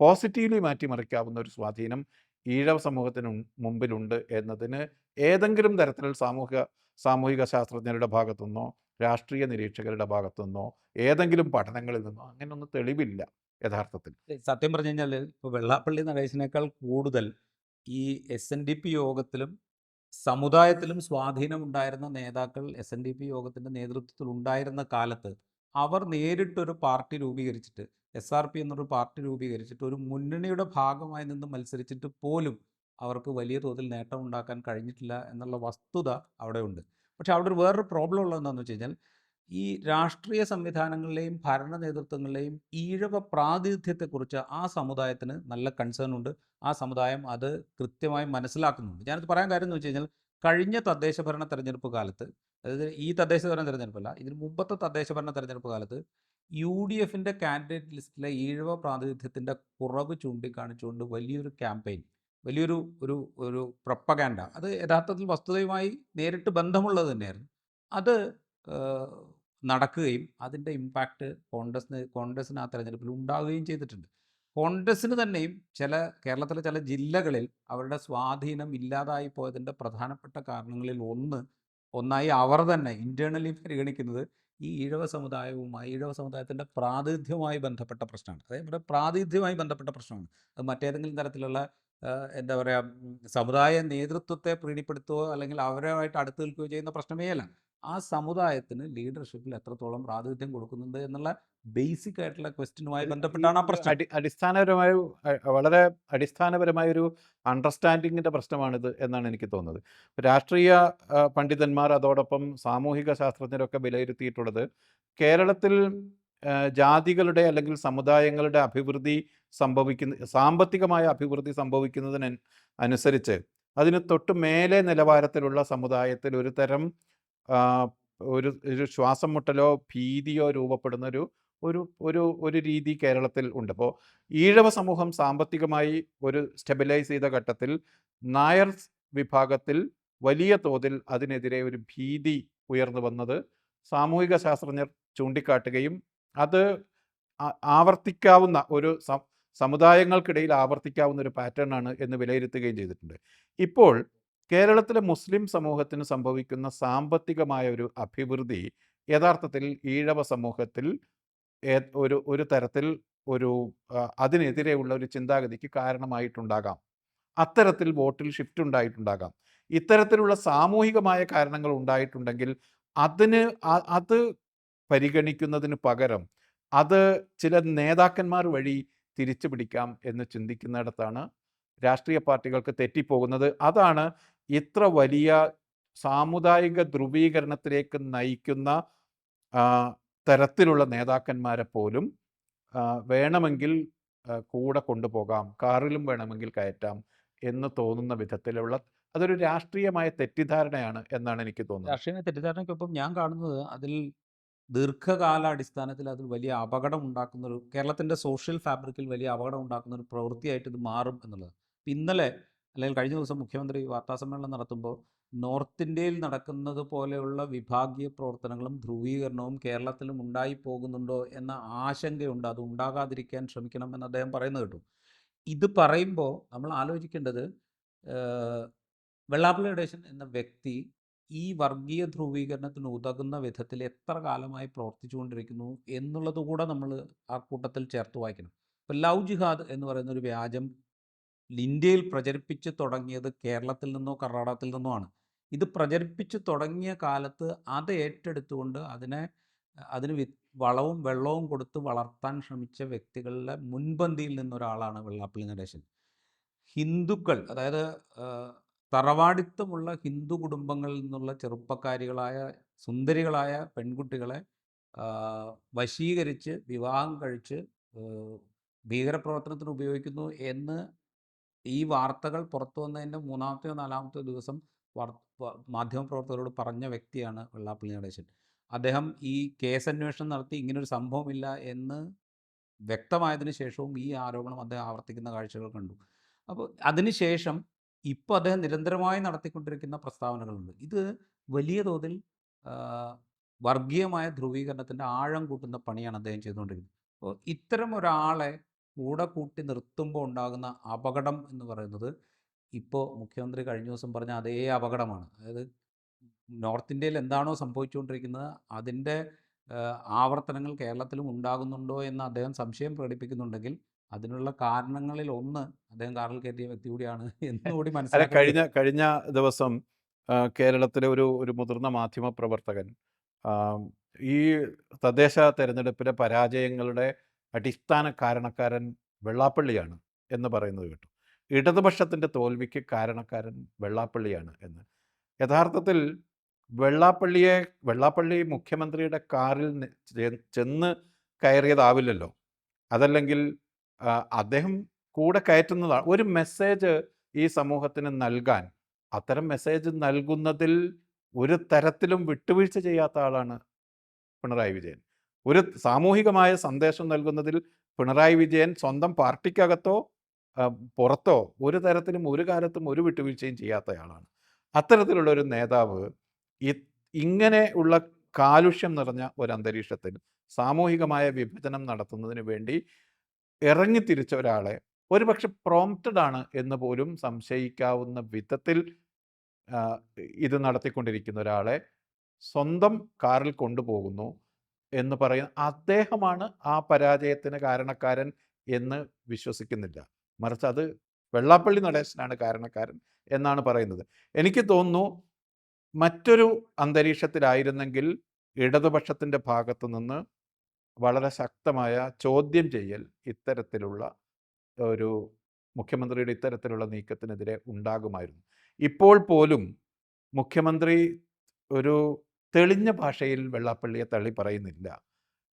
പോസിറ്റീവ്ലി മാറ്റിമറിക്കാവുന്ന ഒരു സ്വാധീനം ഈഴവ സമൂഹത്തിന് മുമ്പിലുണ്ട് എന്നതിന് ഏതെങ്കിലും തരത്തിലുള്ള സാമൂഹിക സാമൂഹിക ശാസ്ത്രജ്ഞരുടെ ഭാഗത്തുനിന്നോ രാഷ്ട്രീയ നിരീക്ഷകരുടെ ഭാഗത്തുനിന്നോ ഏതെങ്കിലും പഠനങ്ങളിൽ നിന്നോ അങ്ങനെയൊന്നും തെളിവില്ല. യഥാർത്ഥത്തിൽ. സത്യം പറഞ്ഞു കഴിഞ്ഞാൽ ഇപ്പോൾ വെള്ളാപ്പള്ളി നടേശനേക്കാൾ കൂടുതൽ ഈ എസ് എൻ ഡി പി യോഗത്തിലും സമുദായത്തിലും സ്വാധീനമുണ്ടായിരുന്ന നേതാക്കൾ എസ് എൻ ഡി പി യോഗത്തിന്റെ നേതൃത്വത്തിൽ ഉണ്ടായിരുന്ന കാലത്ത് അവർ നേരിട്ടൊരു പാർട്ടി രൂപീകരിച്ചിട്ട് എസ് ആർ പി എന്നൊരു പാർട്ടി രൂപീകരിച്ചിട്ട് ഒരു മുന്നണിയുടെ ഭാഗമായി നിന്ന് മത്സരിച്ചിട്ട് പോലും അവർക്ക് വലിയ തോതിൽ നേട്ടം ഉണ്ടാക്കാൻ കഴിഞ്ഞിട്ടില്ല എന്നുള്ള വസ്തുത അവിടെ ഉണ്ട് പക്ഷെ അവിടെ ഒരു വേറൊരു പ്രോബ്ലം ഉള്ളത് എന്താണെന്ന് വെച്ച് കഴിഞ്ഞാൽ ഈ രാഷ്ട്രീയ സംവിധാനങ്ങളിലെയും ഭരണ നേതൃത്വങ്ങളിലെയും ഈഴവ പ്രാതിനിധ്യത്തെക്കുറിച്ച് ആ സമുദായത്തിന് നല്ല കൺസേൺ ഉണ്ട്. ആ സമുദായം അത് കൃത്യമായി മനസ്സിലാക്കുന്നുണ്ട്. ഞാനത് പറയാൻ കാര്യം എന്ന് വെച്ച് കഴിഞ്ഞാൽ കഴിഞ്ഞ തദ്ദേശ ഭരണ തെരഞ്ഞെടുപ്പ് കാലത്ത് അതായത് ഈ തദ്ദേശ ഭരണ തെരഞ്ഞെടുപ്പല്ല ഇതിന് മുമ്പത്തെ തദ്ദേശ ഭരണ തെരഞ്ഞെടുപ്പ് കാലത്ത് യു ഡി എഫിന്റെ കാൻഡിഡേറ്റ് ലിസ്റ്റിലെ ഈഴവ പ്രാതിനിധ്യത്തിന്റെ കുറവ് ചൂണ്ടിക്കാണിച്ചുകൊണ്ട് വലിയൊരു ക്യാമ്പയിൻ വലിയൊരു ഒരു ഒരു പ്രൊപ്പഗാൻഡ അത് യഥാർത്ഥത്തിൽ വസ്തുതയുമായി നേരിട്ട് ബന്ധമുള്ളത് തന്നെയായിരുന്നു. അത് നടക്കുകയും അതിന്റെ ഇമ്പാക്റ്റ് കോൺഗ്രസിന് കോൺഗ്രസിന് ആ തെരഞ്ഞെടുപ്പിൽ ഉണ്ടാവുകയും ചെയ്തിട്ടുണ്ട്. കോൺഗ്രസ്സിന് തന്നെയും ചില കേരളത്തിലെ ചില ജില്ലകളിൽ അവരുടെ സ്വാധീനം ഇല്ലാതായി പോയതിന്റെ പ്രധാനപ്പെട്ട കാരണങ്ങളിൽ ഒന്ന് ഒന്നായി അവർ തന്നെ ഇന്റേർണലി പരിഗണിക്കുന്നത് ഈ ഈഴവ സമുദായവുമായി ഈഴവ സമുദായത്തിന്റെ പ്രാതിനിധ്യവുമായി ബന്ധപ്പെട്ട പ്രശ്നമാണ്. അതായത് ഇവിടെ പ്രാതിനിധ്യവുമായി ബന്ധപ്പെട്ട പ്രശ്നമാണ്. അത് മറ്റേതെങ്കിലും തരത്തിലുള്ള എന്താ പറയുക സമുദായ നേതൃത്വത്തെ പ്രീണിപ്പെടുത്തുകയോ അല്ലെങ്കിൽ അവരുമായിട്ട് അടുത്ത് നിൽക്കുകയോ ചെയ്യുന്ന പ്രശ്നമേ അല്ല. ആ സമുദായത്തിന് ലീഡർഷിപ്പിൽ എത്രത്തോളം പ്രാതിനിധ്യം കൊടുക്കുന്നുണ്ട് എന്നുള്ള ബേസിക് ആയിട്ടുള്ള ക്വസ്റ്റ്യനുമായി ബന്ധപ്പെട്ടാണ് ആ പ്രശ്നം. അടി അടിസ്ഥാനപരമായ വളരെ അടിസ്ഥാനപരമായ ഒരു അണ്ടർസ്റ്റാൻഡിങ്ങിന്റെ പ്രശ്നമാണിത് എന്നാണ് എനിക്ക് തോന്നുന്നത്. രാഷ്ട്രീയ പണ്ഡിതന്മാർ അതോടൊപ്പം സാമൂഹിക ശാസ്ത്രജ്ഞരൊക്കെ വിലയിരുത്തിയിട്ടുള്ളത് കേരളത്തിൽ ജാതികളുടെ അല്ലെങ്കിൽ സമുദായങ്ങളുടെ അഭിവൃദ്ധി സംഭവിക്കുന്ന സാമ്പത്തികമായ അഭിവൃദ്ധി സംഭവിക്കുന്നതിന് അനുസരിച്ച് അതിന് തൊട്ട് മേലെ നിലവാരത്തിലുള്ള സമുദായത്തിൽ ഒരു തരം ഒരു ഒരു ശ്വാസം മുട്ടലോ ഭീതിയോ രൂപപ്പെടുന്ന ഒരു ഒരു ഒരു ഒരു രീതി കേരളത്തിൽ ഉണ്ട്. അപ്പോൾ ഈഴവ സമൂഹം സാമ്പത്തികമായി ഒരു സ്റ്റെബിലൈസ് ചെയ്ത ഘട്ടത്തിൽ നായർ വിഭാഗത്തിൽ വലിയ തോതിൽ അതിനെതിരെ ഒരു ഭീതി ഉയർന്നു വന്നത് സാമൂഹിക ശാസ്ത്രജ്ഞർ ചൂണ്ടിക്കാട്ടുകയും അത് ആവർത്തിക്കാവുന്ന ഒരു സമുദായങ്ങൾക്കിടയിൽ ആവർത്തിക്കാവുന്ന ഒരു പാറ്റേൺ ആണ് എന്ന് വിലയിരുത്തുകയും ചെയ്തിട്ടുണ്ട്. ഇപ്പോൾ കേരളത്തിലെ മുസ്ലിം സമൂഹത്തിന് സംഭവിക്കുന്ന സാമ്പത്തികമായ ഒരു അഭിവൃദ്ധി യഥാർത്ഥത്തിൽ ഈഴവ സമൂഹത്തിൽ ഒരു ഒരു തരത്തിൽ ഒരു അതിനെതിരെയുള്ള ഒരു ചിന്താഗതിക്ക് കാരണമായിട്ടുണ്ടാകാം. അത്തരത്തിൽ വോട്ടിൽ ഷിഫ്റ്റ് ഉണ്ടായിട്ടുണ്ടാകാം. ഇത്തരത്തിലുള്ള സാമൂഹികമായ കാരണങ്ങൾ ഉണ്ടായിട്ടുണ്ടെങ്കിൽ അതിന് അത് പരിഗണിക്കുന്നതിന് പകരം അത് ചില നേതാക്കന്മാർ വഴി തിരിച്ചു പിടിക്കാം എന്ന് ചിന്തിക്കുന്നിടത്താണ് രാഷ്ട്രീയ പാർട്ടികൾക്ക് തെറ്റിപ്പോകുന്നത്. അതാണ് ഇത്ര വലിയ സാമുദായിക ധ്രുവീകരണത്തിലേക്ക് നയിക്കുന്ന തരത്തിലുള്ള നേതാക്കന്മാരെ പോലും വേണമെങ്കിൽ കൂടെ കൊണ്ടുപോകാം കാറിലും വേണമെങ്കിൽ കയറ്റാം എന്ന് തോന്നുന്ന വിധത്തിലുള്ള അതൊരു രാഷ്ട്രീയമായ തെറ്റിദ്ധാരണയാണ് എന്നാണ് എനിക്ക് തോന്നുന്നത്. രാഷ്ട്രീയ തെറ്റിദ്ധാരണയ്ക്കൊപ്പം ഞാൻ കാണുന്നത് അതിൽ ദീർഘകാലാടിസ്ഥാനത്തിൽ അതിൽ വലിയ അപകടം ഉണ്ടാക്കുന്ന ഒരു കേരളത്തിന്റെ സോഷ്യൽ ഫാബ്രിക്കിൽ വലിയ അപകടം ഉണ്ടാക്കുന്ന ഒരു പ്രവൃത്തിയായിട്ട് ഇത് മാറും എന്നുള്ളത്. ഇന്നലെ അല്ലെങ്കിൽ കഴിഞ്ഞ ദിവസം മുഖ്യമന്ത്രി വാർത്താസമ്മേളനം നടത്തുമ്പോൾ നോർത്ത് ഇന്ത്യയിൽ നടക്കുന്നത് പോലെയുള്ള വിഭാഗീയ പ്രവർത്തനങ്ങളും ധ്രുവീകരണവും കേരളത്തിലും ഉണ്ടായി പോകുന്നുണ്ടോ എന്ന ആശങ്കയുണ്ട്. അത് ഉണ്ടാകാതിരിക്കാൻ ശ്രമിക്കണം എന്ന് അദ്ദേഹം പറയുന്നത് കേട്ടു. ഇത് പറയുമ്പോൾ നമ്മൾ ആലോചിക്കേണ്ടത് വെള്ളാപ്പള്ളി നടേശൻ എന്ന വ്യക്തി ഈ വർഗീയ ധ്രുവീകരണത്തിന് ഉതകുന്ന വിധത്തിൽ എത്ര കാലമായി പ്രവർത്തിച്ചുകൊണ്ടിരിക്കുന്നു എന്നുള്ളത് കൂടെ നമ്മൾ ആ കൂട്ടത്തിൽ ചേർത്ത് വായിക്കണം. ഇപ്പം ലവ് ജിഹാദ് എന്ന് പറയുന്ന ഒരു വ്യാജം ഇന്ത്യയിൽ പ്രചരിപ്പിച്ച് തുടങ്ങിയത് കേരളത്തിൽ നിന്നോ കർണാടകത്തിൽ നിന്നോ ആണ്. ഇത് പ്രചരിപ്പിച്ച് തുടങ്ങിയ കാലത്ത് അത് ഏറ്റെടുത്തുകൊണ്ട് അതിനെ അതിന് വളവും വെള്ളവും കൊടുത്ത് വളർത്താൻ ശ്രമിച്ച വ്യക്തികളുടെ മുൻപന്തിയിൽ നിന്നൊരാളാണ് വെള്ളാപ്പള്ളി നടേശൻ. ഹിന്ദുക്കൾ അതായത് തറവാടിത്തമുള്ള ഹിന്ദു കുടുംബങ്ങളിൽ നിന്നുള്ള ചെറുപ്പക്കാരികളായ സുന്ദരികളായ പെൺകുട്ടികളെ വശീകരിച്ച് വിവാഹം കഴിച്ച് ഭീകരപ്രവർത്തനത്തിന് ഉപയോഗിക്കുന്നു എന്ന് ഈ വാർത്തകൾ പുറത്തു വന്നതിന്റെ മൂന്നാമത്തെയോ നാലാമത്തെയോ ദിവസം മാധ്യമപ്രവർത്തകരോട് പറഞ്ഞ വ്യക്തിയാണ് വെള്ളാപ്പള്ളി നടേശൻ. അദ്ദേഹം ഈ കേസ് അന്വേഷണം നടത്തി ഇങ്ങനൊരു സംഭവമില്ല എന്ന് വ്യക്തമായതിനു ശേഷവും ഈ ആരോപണം അദ്ദേഹം ആവർത്തിക്കുന്ന കാഴ്ചകൾ കണ്ടു. അപ്പോൾ അതിനുശേഷം ഇപ്പോൾ അദ്ദേഹം നിരന്തരമായി നടത്തിക്കൊണ്ടിരിക്കുന്ന പ്രസ്താവനകളുണ്ട്. ഇത് വലിയ തോതിൽ വർഗീയമായ ധ്രുവീകരണത്തിന്റെ ആഴം കൂട്ടുന്ന പണിയാണ് അദ്ദേഹം ചെയ്തുകൊണ്ടിരിക്കുന്നത്. അപ്പോൾ ഇത്തരം ഒരാളെ കൂടെ കൂട്ടി നിർത്തുമ്പോൾ ഉണ്ടാകുന്ന അപകടം എന്ന് പറയുന്നത് ഇപ്പോൾ മുഖ്യമന്ത്രി കഴിഞ്ഞ ദിവസം പറഞ്ഞ അതേ അപകടമാണ്. അതായത് നോർത്ത് ഇന്ത്യയിൽ എന്താണോ സംഭവിച്ചുകൊണ്ടിരിക്കുന്നത് അതിന്റെ ആവർത്തനങ്ങൾ കേരളത്തിലും ഉണ്ടാകുന്നുണ്ടോ എന്ന് അദ്ദേഹം സംശയം പ്രകടിപ്പിക്കുന്നുണ്ടെങ്കിൽ അതിനുള്ള കാരണങ്ങളിൽ ഒന്ന് അദ്ദേഹം കാറിൽ കയറ്റിയ വ്യക്തി കൂടിയാണ് എന്നുകൂടി മനസ്സിലാക്കി കഴിഞ്ഞ കഴിഞ്ഞ ദിവസം കേരളത്തിലെ ഒരു ഒരു മുതിർന്ന മാധ്യമ പ്രവർത്തകൻ ഈ തദ്ദേശ തെരഞ്ഞെടുപ്പിലെ പരാജയങ്ങളുടെ അടിസ്ഥാന കാരണക്കാരൻ വെള്ളാപ്പള്ളിയാണ് എന്ന് പറയുന്നത് കേട്ടു. ഇടതുപക്ഷത്തിന്റെ തോൽവിക്ക് കാരണക്കാരൻ വെള്ളാപ്പള്ളിയാണ് എന്ന്. യഥാർത്ഥത്തിൽ വെള്ളാപ്പള്ളിയെ വെള്ളാപ്പള്ളി മുഖ്യമന്ത്രിയുടെ കാറിൽ ചെന്ന് കയറിയതാവില്ലല്ലോ. അതല്ലെങ്കിൽ അദ്ദേഹം കൂടെ കയറ്റുന്നതാണ് ഒരു മെസ്സേജ് ഈ സമൂഹത്തിന് നൽകാൻ അത്തരം മെസ്സേജ് നൽകുന്നതിൽ ഒരു തരത്തിലും വിട്ടുവീഴ്ച ചെയ്യാത്ത ആളാണ് പിണറായി വിജയൻ. ഒരു സാമൂഹികമായ സന്ദേശം നൽകുന്നതിൽ പിണറായി വിജയൻ സ്വന്തം പാർട്ടിക്കകത്തോ പുറത്തോ ഒരു തരത്തിലും ഒരു കാലത്തും ഒരു വിട്ടുവീഴ്ചയും ചെയ്യാത്തയാളാണ്. അത്തരത്തിലുള്ള ഒരു നേതാവ് ഇങ്ങനെ ഉള്ള കാലുഷ്യം നിറഞ്ഞ ഒരു അന്തരീക്ഷത്തിൽ സാമൂഹികമായ വിഭജനം നടത്തുന്നതിന് വേണ്ടി ഇറങ്ങിത്തിരിച്ച ഒരാളെ ഒരുപക്ഷെ പ്രോംപ്റ്റഡ് ആണ് എന്ന് പോലും സംശയിക്കാവുന്ന വിധത്തിൽ ഇത് നടത്തിക്കൊണ്ടിരിക്കുന്ന ഒരാളെ സ്വന്തം കാറിൽ കൊണ്ടുപോകുന്നു. എന്ന് പറയുന്ന അദ്ദേഹമാണ് ആ പരാജയത്തിന് കാരണക്കാരൻ എന്ന് വിശ്വസിക്കുന്നില്ല. മറിച്ച് അത് വെള്ളാപ്പള്ളി നടേശനാണ് കാരണക്കാരൻ എന്നാണ് പറയുന്നത്. എനിക്ക് തോന്നുന്നു മറ്റൊരു അന്തരീക്ഷത്തിലായിരുന്നെങ്കിൽ ഇടതുപക്ഷത്തിന്റെ ഭാഗത്തു നിന്ന് വളരെ ശക്തമായ ചോദ്യം ചെയ്യൽ ഇത്തരത്തിലുള്ള ഒരു മുഖ്യമന്ത്രിയുടെ ഇത്തരത്തിലുള്ള നീക്കത്തിനെതിരെ ഉണ്ടാകുമായിരുന്നു. ഇപ്പോൾ പോലും മുഖ്യമന്ത്രി ഒരു തെളിഞ്ഞ ഭാഷയിൽ വെള്ളാപ്പള്ളിയെ തള്ളി പറയുന്നില്ല.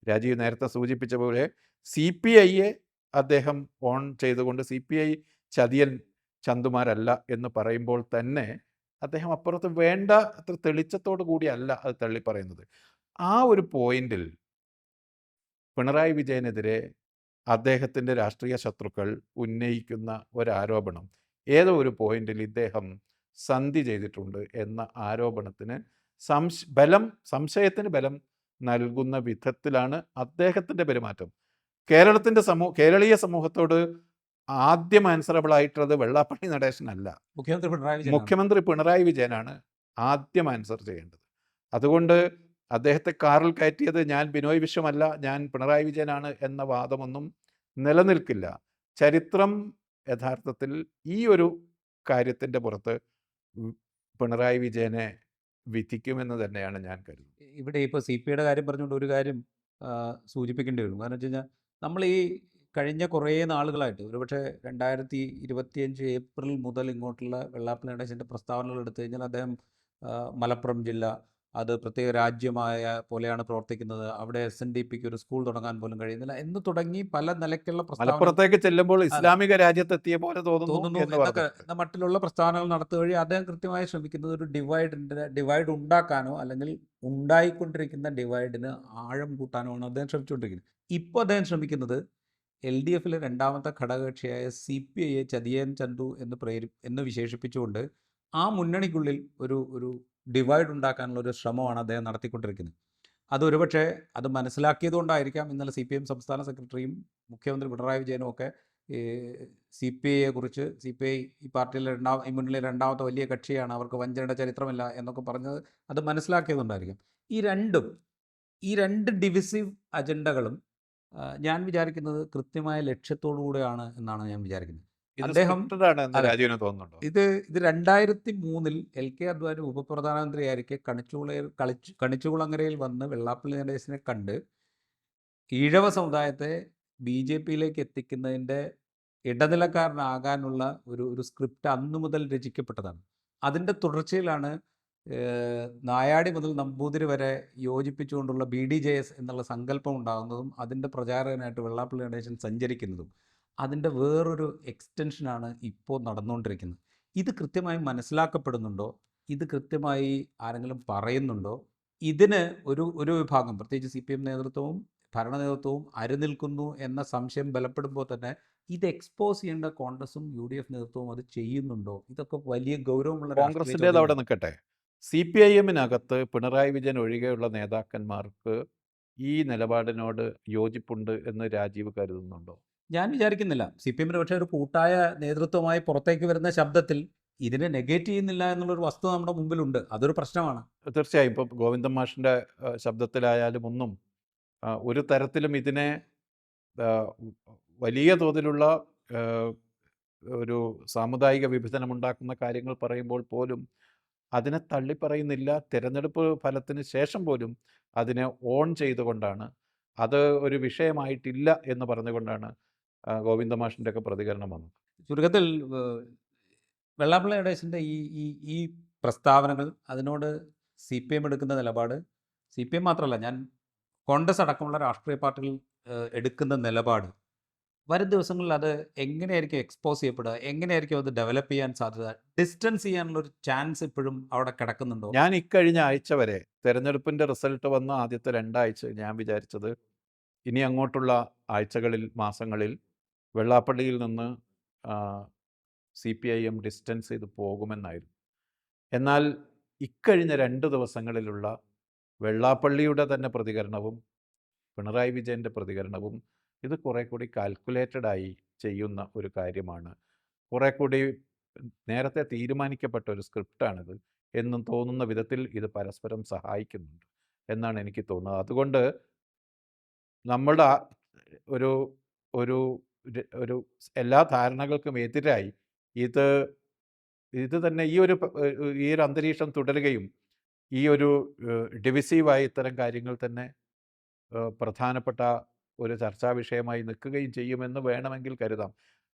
രാജീവ് നേരത്തെ സൂചിപ്പിച്ച പോലെ സി പി ഐയെ അദ്ദേഹം ഓൺ ചെയ്തുകൊണ്ട് സി പി ഐ ചതിയൻ ചന്തുമാരല്ല എന്ന് പറയുമ്പോൾ തന്നെ അദ്ദേഹം അപ്പുറത്ത് വേണ്ട അത്ര തെളിച്ചത്തോടു കൂടിയല്ല അത് തള്ളി പറയുന്നത്. ആ ഒരു പോയിന്റിൽ പിണറായി വിജയനെതിരെ അദ്ദേഹത്തിന്റെ രാഷ്ട്രീയ ശത്രുക്കൾ ഉന്നയിക്കുന്ന ഒരാരോപണം. ഏതോ ഒരു പോയിന്റിൽ ഇദ്ദേഹം സന്ധി ചെയ്തിട്ടുണ്ട് എന്ന ആരോപണത്തിന് സംശ ബലം സംശയത്തിന് ബലം നൽകുന്ന വിധത്തിലാണ് അദ്ദേഹത്തിന്റെ പെരുമാറ്റം. കേരളത്തിന്റെ സമൂഹ കേരളീയ സമൂഹത്തോട് ആദ്യം ആൻസറബിൾ ആയിട്ടുള്ളത് വെള്ളാപ്പള്ളി നടേശനല്ല മുഖ്യമന്ത്രി പിണറായി വിജയൻ മുഖ്യമന്ത്രി പിണറായി വിജയനാണ് ആദ്യം ആൻസർ ചെയ്യേണ്ടത്. അതുകൊണ്ട് അദ്ദേഹത്തെ കാറിൽ കയറ്റിയത് ഞാൻ ബിനോയ് വിശ്വമല്ല ഞാൻ പിണറായി വിജയനാണ് എന്ന വാദമൊന്നും നിലനിൽക്കില്ല. ചരിത്രം യഥാർത്ഥത്തിൽ ഈ ഒരു കാര്യത്തിന്റെ പുറത്ത് പിണറായി വിജയനെ വിധിക്കുമെന്ന് തന്നെയാണ് ഞാൻ കരുതുന്നത്. ഇവിടെ ഇപ്പോൾ സി പി ഐയുടെ കാര്യം പറഞ്ഞുകൊണ്ട് ഒരു കാര്യം സൂചിപ്പിക്കേണ്ടി വരും. കാരണം വെച്ച് കഴിഞ്ഞാൽ നമ്മൾ ഈ കഴിഞ്ഞ കുറേ നാളുകളായിട്ട് ഒരുപക്ഷെ രണ്ടായിരത്തി ഇരുപത്തിയഞ്ച് ഏപ്രിൽ മുതൽ ഇങ്ങോട്ടുള്ള വെള്ളാപ്പള്ളി നടേശന്റെ പ്രസ്താവനകൾ എടുത്തു കഴിഞ്ഞാൽ അദ്ദേഹം മലപ്പുറം ജില്ല അത് പ്രത്യേക രാജ്യമായ പോലെയാണ് പ്രവർത്തിക്കുന്നത്. അവിടെ എസ് എൻ ഡി പിക്ക് ഒരു സ്കൂൾ തുടങ്ങാൻ പോലും കഴിയുന്നില്ല. എന്ന് തുടങ്ങി പല നിലയ്ക്കുള്ള മലപ്പുറത്തേക്ക് ചെല്ലുമ്പോൾ ഇസ്ലാമിക രാജ്യത്തെത്തിയ പോലെ തോന്നുന്നു തോന്നുന്നു. എന്ന് എന്നൊക്കെ മട്ടിലുള്ള പ്രസ്താവനകൾ നടത്തുക വഴി അദ്ദേഹം കൃത്യമായി ശ്രമിക്കുന്നത് ഒരു ഡിവൈഡിന്റെ ഡിവൈഡ് ഉണ്ടാക്കാനോ അല്ലെങ്കിൽ ഉണ്ടായിക്കൊണ്ടിരിക്കുന്ന ഡിവൈഡിന് ആഴം കൂട്ടാനോ ആണ് അദ്ദേഹം ശ്രമിച്ചുകൊണ്ടിരിക്കുന്നത്. ഇപ്പോൾ അദ്ദേഹം ശ്രമിക്കുന്നത് എൽ ഡി എഫിലെ രണ്ടാമത്തെ ഘടകകക്ഷിയായ സി പി ഐയെ ചതിയൻ ചന്തു എന്ന് പ്രേരി എന്ന് വിശേഷിപ്പിച്ചുകൊണ്ട് ആ മുന്നണിക്കുള്ളിൽ ഒരു ഒരു ഡിവൈഡ് ഉണ്ടാക്കാനുള്ള ഒരു ശ്രമമാണ് അദ്ദേഹം നടത്തിക്കൊണ്ടിരിക്കുന്നത്. അത് ഒരുപക്ഷെ അത് മനസ്സിലാക്കിയതുകൊണ്ടായിരിക്കാം ഇന്നലെ സി പി എം സംസ്ഥാന സെക്രട്ടറിയും മുഖ്യമന്ത്രി പിണറായി വിജയനും ഒക്കെ സി പി ഐയെ കുറിച്ച് സി പി ഐ ഈ പാർട്ടിയിലെ രണ്ടാം ഈ മുന്നണിയിലെ രണ്ടാമത്തെ വലിയ കക്ഷിയാണ് അവർക്ക് വഞ്ചനയുടെ ചരിത്രമില്ല എന്നൊക്കെ പറഞ്ഞത് അത് മനസ്സിലാക്കിയതുകൊണ്ടായിരിക്കും ഈ രണ്ടും ഈ രണ്ട് ഡിവിസീവ് അജണ്ടകളും ഞാൻ വിചാരിക്കുന്നത് കൃത്യമായ ലക്ഷ്യത്തോടു കൂടെയാണ് എന്നാണ് ഞാൻ വിചാരിക്കുന്നത്. അദ്ദേഹം-. തോന്നുന്നുണ്ടോ? ഇത് ഇത് രണ്ടായിരത്തി മൂന്നിൽ എൽ കെ അദ്വാനി ഉപപ്രധാനമന്ത്രിയായിരിക്കെ കണിച്ചുകുളയിൽ കളിച്ചു കണിച്ചുകുളങ്ങരയിൽ വന്ന് വെള്ളാപ്പള്ളി നടേശനെ കണ്ട് ഈഴവ സമുദായത്തെ ബി ജെ പിയിലേക്ക് എത്തിക്കുന്നതിന്റെ ഇടനിലക്കാരനാകാനുള്ള ഒരു ഒരു സ്ക്രിപ്റ്റ് അന്നു മുതൽ രചിക്കപ്പെട്ടതാണ്. അതിന്റെ തുടർച്ചയിലാണ് നായാടി മുതൽ നമ്പൂതിരി വരെ യോജിപ്പിച്ചുകൊണ്ടുള്ള ബി ഡി ജെ എസ് എന്നുള്ള സങ്കല്പം ഉണ്ടാകുന്നതും അതിന്റെ പ്രചാരകനായിട്ട് വെള്ളാപ്പള്ളി നടേശൻ സഞ്ചരിക്കുന്നതും. അതിന്റെ വേറൊരു എക്സ്റ്റൻഷനാണ് ഇപ്പോൾ നടന്നുകൊണ്ടിരിക്കുന്നത്. ഇത് കൃത്യമായി മനസ്സിലാക്കപ്പെടുന്നുണ്ടോ? ഇത് കൃത്യമായി ആരെങ്കിലും പറയുന്നുണ്ടോ? ഇതിന് ഒരു ഒരു വിഭാഗം പ്രത്യേകിച്ച് സി പി എം നേതൃത്വവും ഭരണ നേതൃത്വവും അരുനിൽക്കുന്നു എന്ന സംശയം ബലപ്പെടുമ്പോൾ തന്നെ ഇത് എക്സ്പോസ് ചെയ്യേണ്ട കോൺഗ്രസും യു ഡി എഫ് നേതൃത്വവും അത് ചെയ്യുന്നുണ്ടോ? ഇതൊക്കെ വലിയ ഗൗരവമുള്ള കോൺഗ്രസിന്റെ അവിടെ നിൽക്കട്ടെ. സി പി ഐ എമ്മിനകത്ത് പിണറായി വിജയൻ ഒഴികെയുള്ള നേതാക്കന്മാർക്ക് ഈ നിലപാടിനോട് യോജിപ്പുണ്ട് എന്ന് രാജീവ് കരുതുന്നുണ്ടോ? ഞാൻ വിചാരിക്കുന്നില്ല. സി പി എമ്മിന് പക്ഷേ ഒരു കൂട്ടായ നേതൃത്വമായി പുറത്തേക്ക് വരുന്ന ശബ്ദത്തിൽ ഇതിനെ നെഗേറ്റ് ചെയ്യുന്നില്ല എന്നുള്ളൊരു വസ്തു നമ്മുടെ മുമ്പിലുണ്ട്. അതൊരു പ്രശ്നമാണ്. തീർച്ചയായും. ഇപ്പോൾ ഗോവിന്ദൻ മാഷിന്റെ ശബ്ദത്തിലായാലും ഒന്നും ഒരു തരത്തിലും ഇതിനെ വലിയ തോതിലുള്ള ഒരു സാമുദായിക വിഭജനം ഉണ്ടാക്കുന്ന കാര്യങ്ങൾ പറയുമ്പോൾ പോലും അതിനെ തള്ളിപ്പറയുന്നില്ല. തിരഞ്ഞെടുപ്പ് ഫലത്തിന് ശേഷം പോലും അതിനെ ഓൺ ചെയ്തുകൊണ്ടാണ്. അത് ഒരു വിഷയമായിട്ടില്ല എന്ന് പറഞ്ഞുകൊണ്ടാണ് ആ, ഗോവിന്ദ മാഷിന്റെ ഒക്കെ പ്രതികരണം വന്നു. ചുരുക്കത്തിൽ വെള്ളാപ്പള്ളി നടേശന്റെ ഈ ഈ ഈ പ്രസ്താവനകൾ അതിനോട് സി പി എം എടുക്കുന്ന നിലപാട് സി പി എം മാത്രമല്ല ഞാൻ കോൺഗ്രസ് അടക്കമുള്ള രാഷ്ട്രീയ പാർട്ടികൾ എടുക്കുന്ന നിലപാട്. വരും ദിവസങ്ങളിൽ അത് എങ്ങനെയായിരിക്കും എക്സ്പോസ് ചെയ്യപ്പെടുക എങ്ങനെയായിരിക്കും അത് ഡെവലപ്പ് ചെയ്യാൻ സാധ്യത ഡിസ്റ്റൻസ് ചെയ്യാനുള്ള ഒരു ചാൻസ് ഇപ്പോഴും അവിടെ കിടക്കുന്നുണ്ടോ? ഞാൻ ഇക്കഴിഞ്ഞ ആഴ്ച വരെ തെരഞ്ഞെടുപ്പിന്റെ റിസൾട്ട് വന്ന ആദ്യത്തെ രണ്ടാഴ്ച ഞാൻ വിചാരിച്ചത് ഇനി അങ്ങോട്ടുള്ള ആഴ്ചകളിൽ മാസങ്ങളിൽ വെള്ളാപ്പള്ളിയിൽ നിന്ന് C P I M distance ചെയ്ത് പോകുമെന്നായിരുന്നു. എന്നാൽ ഇക്കഴിഞ്ഞ രണ്ട് ദിവസങ്ങളിലുള്ള വെള്ളാപ്പള്ളിയുടെ തന്നെ പ്രതികരണവും പിണറായി വിജയന്റെ പ്രതികരണവും ഇത് കുറെ കൂടി കാൽക്കുലേറ്റഡ് ആയി ചെയ്യുന്ന ഒരു കാര്യമാണ്. കുറെ കൂടി നേരത്തെ തീരുമാനിക്കപ്പെട്ട ഒരു സ്ക്രിപ്റ്റാണിത് എന്നും തോന്നുന്ന വിധത്തിൽ ഇത് പരസ്പരം സഹായിക്കുന്നുണ്ട് എന്നാണ് എനിക്ക് തോന്നുന്നത്. അതുകൊണ്ട് നമ്മളുടെ ഒരു ഒരു ഒരു എല്ലാ ധാരണകൾക്കും എതിരായി. ഇത് ഇത് തന്നെ ഈ ഒരു ഈ ഒരു അന്തരീക്ഷം തുടരുകയും ഈ ഒരു ഡിവിസീവായ ഇത്തരം കാര്യങ്ങൾ തന്നെ പ്രധാനപ്പെട്ട ഒരു ചർച്ചാ വിഷയമായി നിൽക്കുകയും ചെയ്യുമെന്ന് വേണമെങ്കിൽ കരുതാം.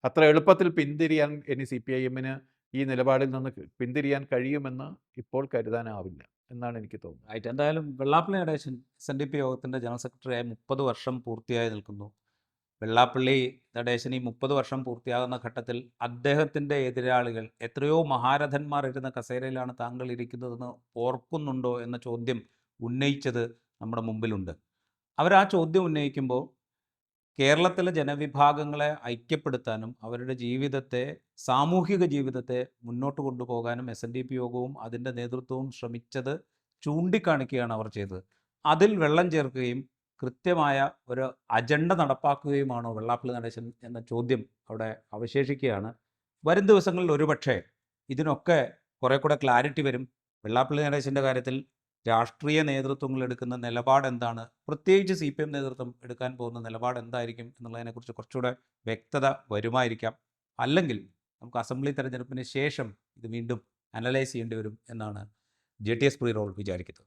അത്ര എളുപ്പത്തിൽ പിന്തിരിയാൻ ഇനി സി പി ഐ എമ്മിന് ഈ നിലപാടിൽ നിന്ന് പിന്തിരിയാൻ കഴിയുമെന്ന് ഇപ്പോൾ കരുതാനാവില്ല എന്നാണ് എനിക്ക് തോന്നുന്നത്. ആയിട്ട് എന്തായാലും Vellappally Natesan S N D P യോഗത്തിന്റെ ജനറൽ സെക്രട്ടറിയായി മുപ്പത് വർഷം പൂർത്തിയായി നിൽക്കുന്നു. വെള്ളാപ്പള്ളി നടേശൻ ഈ മുപ്പത് വർഷം പൂർത്തിയാകുന്ന ഘട്ടത്തിൽ അദ്ദേഹത്തിന്റെ എതിരാളികൾ എത്രയോ മഹാരഥന്മാർ ഇരുന്ന കസേരയിലാണ് താങ്കൾ ഇരിക്കുന്നതെന്ന് ഓർക്കുന്നുണ്ടോ എന്ന ചോദ്യം ഉന്നയിച്ചത് നമ്മുടെ മുമ്പിലുണ്ട്. അവർ ആ ചോദ്യം ഉന്നയിക്കുമ്പോൾ കേരളത്തിലെ ജനവിഭാഗങ്ങളെ ഐക്യപ്പെടുത്താനും അവരുടെ ജീവിതത്തെ സാമൂഹിക ജീവിതത്തെ മുന്നോട്ട് കൊണ്ടുപോകാനും എസ് എൻ ഡി പി യോഗവും അതിന്റെ നേതൃത്വവും ശ്രമിച്ചത് ചൂണ്ടിക്കാണിക്കുകയാണ് അവർ ചെയ്തത്. അതിൽ വെള്ളം ചേർക്കുകയും കൃത്യമായ ഒരു അജണ്ട നടപ്പാക്കുകയുമാണോ വെള്ളാപ്പള്ളി നടേശൻ എന്ന ചോദ്യം അവിടെ അവശേഷിക്കുകയാണ്. വരും ദിവസങ്ങളിൽ ഒരുപക്ഷെ ഇതിനൊക്കെ കുറെ കൂടെ ക്ലാരിറ്റി വരും. വെള്ളാപ്പള്ളി നടേശന്റെ കാര്യത്തിൽ രാഷ്ട്രീയ നേതൃത്വങ്ങൾ എടുക്കുന്ന നിലപാട് എന്താണ്? പ്രത്യേകിച്ച് സി പി എം നേതൃത്വം എടുക്കാൻ പോകുന്ന നിലപാട് എന്തായിരിക്കും എന്നുള്ളതിനെക്കുറിച്ച് കുറച്ചുകൂടെ വ്യക്തത വരുമായിരിക്കാം. അല്ലെങ്കിൽ നമുക്ക് അസംബ്ലി തെരഞ്ഞെടുപ്പിന് ശേഷം ഇത് വീണ്ടും അനലൈസ് ചെയ്യേണ്ടി വരും എന്നാണ് J T S pre role വിചാരിക്കുന്നത്.